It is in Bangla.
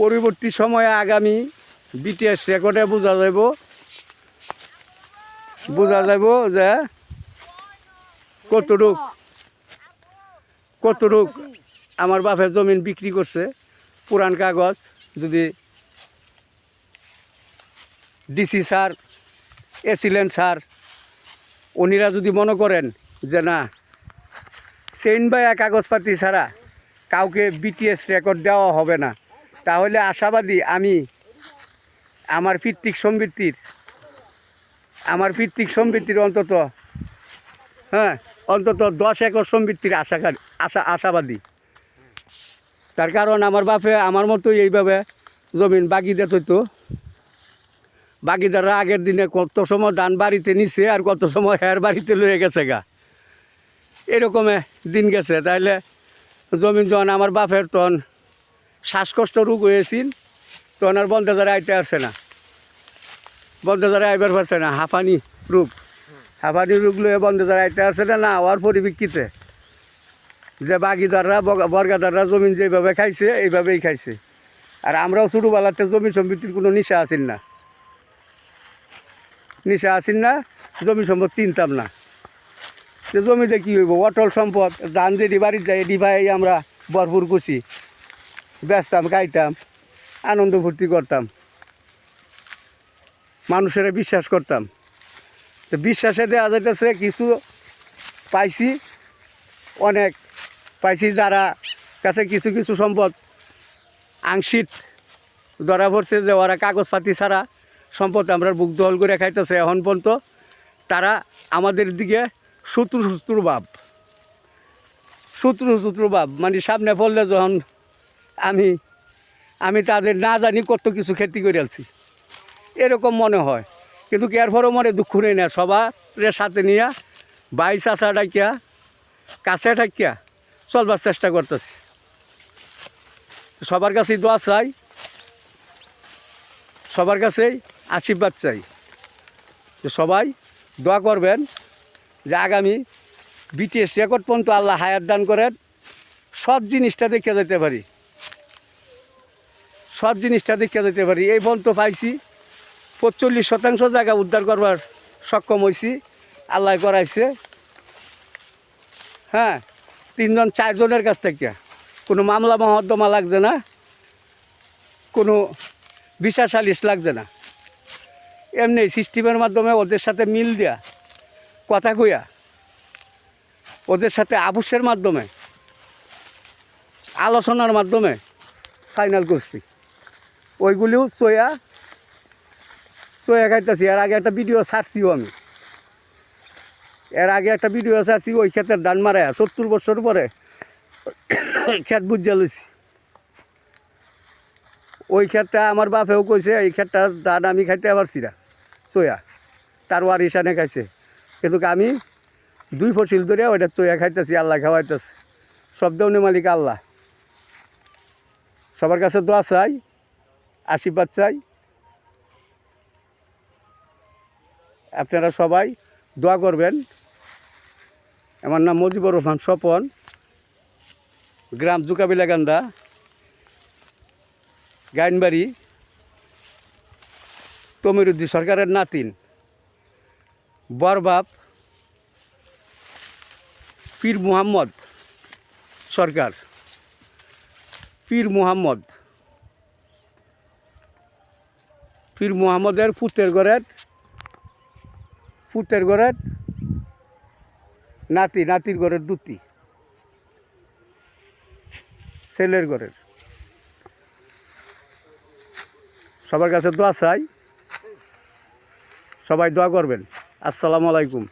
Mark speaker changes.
Speaker 1: পরবর্তী সময়ে আগামী বিটিএস রেকর্ডে বোঝা যাব। বোঝা যাব যে কতটুক কতটুক আমার বাপের জমিন বিক্রি করছে। পুরান কাগজ, যদি ডিসি স্যার এসিলেন স্যার উনিরা যদি মনে করেন যে না সেন বায়া কাগজপাতি ছাড়া কাউকে বিটিএস রেকর্ড দেওয়া হবে না। তাহলে আশাবাদী আমি আমার ভিত্তিক সম্পত্তির আমার ভিত্তিক সম্পত্তির অন্তত হ্যাঁ অন্তত দশ একর সম্পত্তির আশা আশা আশাবাদী। তার কারণ আমার বাপে আমার মতো এইভাবে জমিন বাগিদে তো বাগিদাররা আগের দিনে কত সময় ধান বাড়িতে নিছে আর কত সময় হের বাড়িতে লয়ে গেছে গা। এরকমে দিন গেছে। তাইলে জমিন যখন আমার বাপের তখন শ্বাসকষ্ট রোগ হয়েছিল তখন আর বন্ধে দ্বারা আইতে আসছে না। বন্ধে দ্বারা আইবার পারছে না হাঁফানি রোগ। হাঁফানি রোগ লয়ে বন্ধে দ্বারা আইতে আসছে না না হওয়ার পরিপ্রেক্ষিতে। যে বাগিদাররা, বগ- বর্গাদাররা জমিন যেভাবে খাইছে, এইভাবেই খাইছে। আর আমরাও ছোটোবেলাতে জমি সম্পত্তির কোনো নিশা আছেন না। নিশা আছেন না, জমি সম্পদ চিনতাম না। যে জমিতে কী হইব? অটল সম্পদ, ধান দিয়ে বাড়ির যাই ডিভাই আমরা ভরপুর করছি। বেচতাম খাইতাম আনন্দ ফুর্তি করতাম। মানুষের বিশ্বাস করতাম। তো বিশ্বাসে দেওয়া যাইতেছে, কিছু পাইছি, অনেক পাইছি যারা কাছে কিছু কিছু সম্পদ আংশিক ধরা পড়ছে, যে ওরা কাগজপাতি ছাড়া সম্পদ আমরা বুক দখল করে খাইতেছে। এখন পর্যন্ত তারা আমাদের দিকে শত্রু শত্রু ভাব। শত্রু শত্রু ভাব মানে সামনে পড়লে যখন আমি আমি তাদের না জানি কত কিছু ক্ষতি করে আলছি। এরকম মনে হয়। কিন্তু এর পরও মনে দুঃখ নেই না, সবার সাথে নিয়ে বাই চাষা ডাকিয়া, কাছে ডাকিয়া চলবার চেষ্টা করতেছি। সবার কাছেই দোয়া চাই, সবার কাছেই আশীর্বাদ চাই। যে সবাই দোয়া করবেন যে আগামী বিটিএস রেকর্ড পর্যন্ত আল্লাহ হায়াত দান করেন, সব জিনিসটা দেখে যেতে পারি। সব জিনিসটা দেখে যেতে পারি। এই পর্যন্ত পাইছি পঁচল্লিশ শতাংশ জায়গা উদ্ধার করবার সক্ষম হয়েছি আল্লাহ করাইছে। হ্যাঁ তিনজন, চারজনের কাছ থেকে। কোনো মামলা মহদ্দমা লাগছে না, কোনো বিচার সালিশ লাগছে না। এমনি সিস্টেমের মাধ্যমে ওদের সাথে মিল দেয়া, কথা কইয়া, ওদের সাথে আবশ্যের মাধ্যমে, আলোচনার মাধ্যমে ফাইনাল করছি। ওইগুলিও সোয়া সোয়া খাইতেছি। এর আগে একটা ভিডিও ছাড়ছিও আমি। এর আগে একটা ভিডিও ছাড়ছি, ওই ক্ষেতের ধান মারা সত্তর বছর পরে ক্ষেত বুঝে লইছি। ওই ক্ষেতটা আমার বাপেও কইছে, এই ক্ষেতটা ধান আমি খাইতে পারছি না চয়া তার ওয়ার ইসানে খাইছে। কিন্তু আমি দুই ফসিল ধরে ওইটা চয়া খাইতেছি, আল্লাহ খাওয়াইতেছে। সব দেউনি মালিক আল্লাহ। সবার কাছে দোয়া চাই আশীর্বাদ চাই। আপনারা সবাই দোয়া করবেন। আমার নাম মজিবুর রহমান স্বপন, গ্রাম জুকাবিলাগান্দা গাইনবাড়ি তমিরুদ্দি সরকারের নাতিন বরবাপ পীর মুহাম্মদ সরকার, পীর মুহাম্মদ। পীর মোহাম্মদের পুতের ঘরের পুতের ঘরের নাতি, নাতির ঘরের দুটি। ছেলের ঘরের। সবার কাছে দোয়া চাই। সবাই দোয়া করবেন। আসসালামু আলাইকুম।